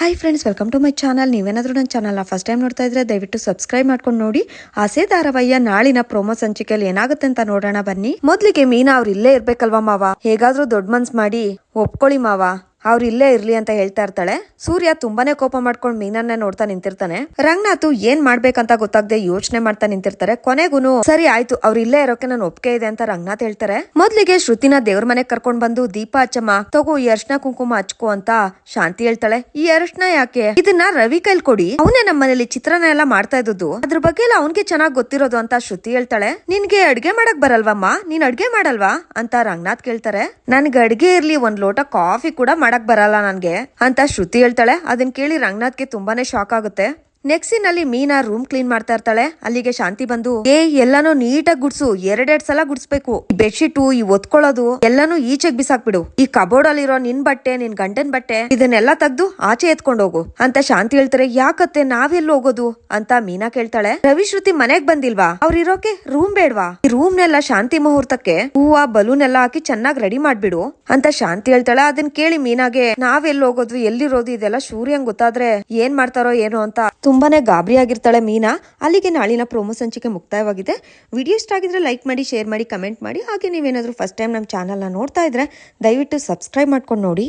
Hi friends welcome to my channel ನೀವೇನಾದರೂ ನನ್ನ ಚಾನಲ್ನ ಫಸ್ಟ್ ಟೈಮ್ ನೋಡ್ತಾ ಇದ್ರೆ ದಯವಿಟ್ಟು ಸಬ್ಸ್ಕ್ರೈಬ್ ಮಾಡ್ಕೊಂಡು ನೋಡಿ. ಆಸೆ ಧಾರಾವಾಹಿಯ ನಾಳಿನ ಪ್ರೋಮೋ ಸಂಚಿಕೆಯಲ್ಲಿ ಏನಾಗುತ್ತೆ ಅಂತ ನೋಡೋಣ ಬನ್ನಿ. ಮೊದ್ಲಿಗೆ ಮೀನಾ ಅವ್ರು ಇಲ್ಲೇ ಇರ್ಬೇಕಲ್ವಾ ಮಾವ? ಹೇಗಾದ್ರೂ ದೊಡ್ಡ ಮನ್ಸ್ ಮಾಡಿ ಒಪ್ಕೊಳ್ಳಿ ಮಾವ. ಅವ್ರು ಇಲ್ಲೇ ಇರ್ಲಿ ಅಂತ ಹೇಳ್ತಾ ಇರ್ತಾಳೆ. ಸೂರ್ಯ ತುಂಬಾನೇ ಕೋಪ ಮಾಡ್ಕೊಂಡು ಮೀನನ್ನ ನೋಡ್ತಾ ನಿಂತಿರ್ತಾನೆ. ರಂಗನಾಥ್ ಏನ್ ಮಾಡ್ಬೇಕಂತ ಗೊತ್ತಾಗದೆ ಯೋಚನೆ ಮಾಡ್ತಾ ನಿಂತಿರ್ತಾರೆ. ಕೊನೆಗೂನು, ಸರಿ ಆಯ್ತು, ಅವ್ರ ಇಲ್ಲೇ ಇರೋಕೆ ನಾನು ಒಪ್ಪಿಗೆ ಇದೆ ಅಂತ ರಂಗನಾಥ್ ಹೇಳ್ತಾರೆ. ಮೊದ್ಲಿಗೆ ಶ್ರುತಿನ ದೇವ್ರ ಮನೆಗ್ ಕರ್ಕೊಂಡ್ ಬಂದು, ದೀಪ ಹಚ್ಚಮ್ಮ, ತಗೋ ಈ ಅರ್ಶನ ಕುಂಕುಮ ಹಚ್ಕೋ ಅಂತ ಶಾಂತಿ ಹೇಳ್ತಾಳೆ. ಈ ಅರ್ಶನ ಯಾಕೆ? ಇದನ್ನ ರವಿ ಕೈಲ್ ಕೊಡಿ. ಅವನೇ ನಮ್ಮ ಮನೇಲಿ ಚಿತ್ರನ ಎಲ್ಲ ಮಾಡ್ತಾ ಇದ್ದು ಅದ್ರ ಬಗ್ಗೆ ಎಲ್ಲ ಅವನ್ಗೆ ಚೆನ್ನಾಗ್ ಗೊತ್ತಿರೋದು ಅಂತ ಶ್ರುತಿ ಹೇಳ್ತಾಳೆ. ನಿನ್ಗೆ ಅಡ್ಗೆ ಮಾಡಕ್ ಬರಲ್ವಮ್ಮ? ನೀನ್ ಅಡ್ಗೆ ಮಾಡಲ್ವಾ? ಅಂತ ರಂಗನಾಥ್ ಕೇಳ್ತಾರೆ. ನನ್ಗೆ ಅಡ್ಗೆ ಇರ್ಲಿ, ಒಂದ್ ಲೋಟ ಕಾಫಿ ಕೂಡ ಮಾಡಕ್ ಬರಲ್ಲ ನನ್ಗೆ ಅಂತ ಶ್ರುತಿ ಹೇಳ್ತಾಳೆ. ಅದನ್ ಕೇಳಿ ರಂಗನಾಥ್ಗೆ ತುಂಬಾನೇ ಶಾಕ್ ಆಗುತ್ತೆ. ನೆಕ್ಸ್ಟ್ ಅಲ್ಲಿ ಮೀನಾ ರೂಮ್ ಕ್ಲೀನ್ ಮಾಡ್ತಾ ಇರ್ತಾಳೆ. ಅಲ್ಲಿಗೆ ಶಾಂತಿ ಬಂದು, ಏ, ಎಲ್ಲಾನು ನೀಟಾಗಿ ಗುಡ್ಸು. ಎರಡೆರಡ್ ಸಲ ಗುಡ್ಸ್ಬೇಕು. ಈ ಬೆಡ್ಶೀಟು, ಈ ಒತ್ಕೊಳ್ಳೋದು, ಎಲ್ಲಾನು ಈಚೆಗ್ ಬಿಸಾಕ್ಬಿಡು. ಈ ಕಬೋರ್ಡ್ ಅಲ್ಲಿರೋ ನಿನ್ ಬಟ್ಟೆ, ನಿನ್ ಗಂಡನ್ ಬಟ್ಟೆ, ಇದನ್ನೆಲ್ಲ ತೆಗ್ದು ಆಚೆ ಎತ್ಕೊಂಡು ಹೋಗು. ಅಂತ ಶಾಂತಿ ಹೇಳ್ತಾರೆ. ಯಾಕತ್ತೆ, ನಾವೆಲ್ಲ ಹೋಗೋದು? ಅಂತ ಮೀನಾ ಕೇಳ್ತಾಳೆ. ರವಿಶ್ರುತಿ ಮನೆಗ್ ಬಂದಿಲ್ವಾ? ಅವ್ರ ಇರೋಕೆ ರೂಮ್ ಬೇಡ್ವಾ? ಈ ರೂಮ್ ನೆಲ್ಲ ಶಾಂತಿ ಮುಹೂರ್ತಕ್ಕೆ ಹೂವ ಬಲೂನ್ ಎಲ್ಲ ಹಾಕಿ ಚೆನ್ನಾಗ್ ರೆಡಿ ಮಾಡ್ಬಿಡು. ಅಂತ ಶಾಂತಿ ಹೇಳ್ತಾಳೆ. ಅದನ್ನ ಕೇಳಿ ಮೀನಾಗೆ, ನಾವೆಲ್ಲ ಹೋಗೋದು, ಎಲ್ಲಿರೋದು, ಇದೆಲ್ಲ ಸೂರ್ಯಂಗ್ ಗೊತ್ತಾದ್ರೆ ಏನ್ ಮಾಡ್ತಾರೋ ಏನೋ ಅಂತ ತುಂಬಾನೇ ಗಾಬರಿಯಾಗಿರ್ತಾಳೆ ಮೀನಾ. ಅಲ್ಲಿಗೆ ನಾಳಿನ ಪ್ರೋಮೋ ಸಂಚಿಕೆ ಮುಕ್ತಾಯವಾಗಿದೆ. ವಿಡಿಯೋ ಇಷ್ಟ ಆಗಿದ್ರೆ ಲೈಕ್ ಮಾಡಿ ಶೇರ್ ಮಾಡಿ ಕಮೆಂಟ್ ಮಾಡಿ. ಹಾಗೆ ನೀವೇನಾದರೂ ಫಸ್ಟ್ ಟೈಮ್ ನಮ್ಮ ಚಾನಲ್ನ ನೋಡ್ತಾ ಇದ್ರೆ ದಯವಿಟ್ಟು ಸಬ್ಸ್ಕ್ರೈಬ್ ಮಾಡ್ಕೊಂಡು ನೋಡಿ.